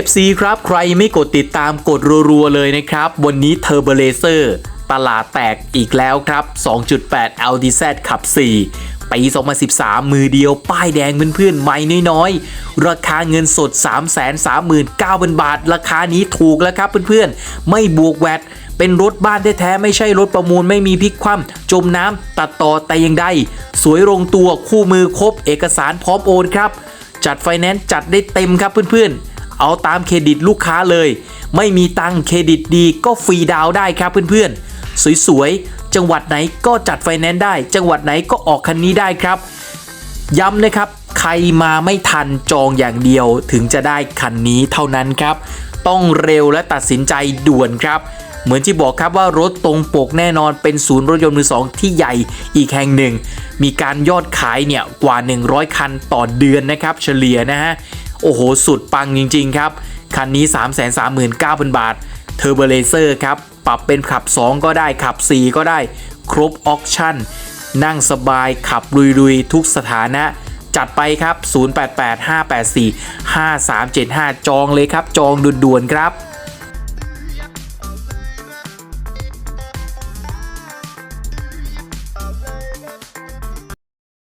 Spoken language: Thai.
FC ครับใครไม่กดติดตามกดรัวๆเลยนะครับ วันนี้เทอร์เบเลเซอร์ตลาดแตกอีกแล้วครับ 2.8 LDZ ขับ 4 ปี 2013 มือเดียวป้ายแดงเพื่อนๆใหม่น้อยๆ ราคาเงินสด 339,000 บาท ราคานี้ถูกแล้วครับเพื่อนๆ ไม่บวกแวดเป็นรถบ้านแท้ๆ ไม่ใช่รถประมูลไม่มีพลิกคว่ำจมน้ำตัดต่อแต่ยังใดสวยลงตัวคู่มือครบเอกสารพร้อมโอนครับ จัดไฟแนนซ์จัดได้เต็มครับเพื่อนๆ เอาตามเครดิตลูกค้าเลย ไม่มีตังเครดิตดีก็ฟรีดาวได้ครับเพื่อนๆ สวยๆ จังหวัดไหนก็จัดไฟแนนซ์ได้ จังหวัดไหนก็ออกคันนี้ได้ครับ ย้ำนะครับ ใครมาไม่ทันจองอย่างเดียวถึงจะได้คันนี้เท่านั้นครับ ต้องเร็วและตัดสินใจด่วนครับเหมือนที่บอกครับว่ารถตรงปกแน่นอนเป็นศูนย์รถยนต์มือสองที่ใหญ่อีกแห่งหนึ่ง มีการยอดขายเนี่ยกว่า 100 คันต่อเดือนนะครับ เฉลี่ยนะฮะ โอ้โห สุดปังจริง ๆ ครับ คันนี้ 339,000 บาท เทอร์เบเลเซอร์ครับ ปรับเป็นขับ 2 ก็ได้ ขับ 4 ก็ได้ ครบออคชั่น นั่งสบายขับลุย ๆ ทุกสถานะ จัดไปครับ 0885845375 จองเลยครับ จองด่วนๆครับ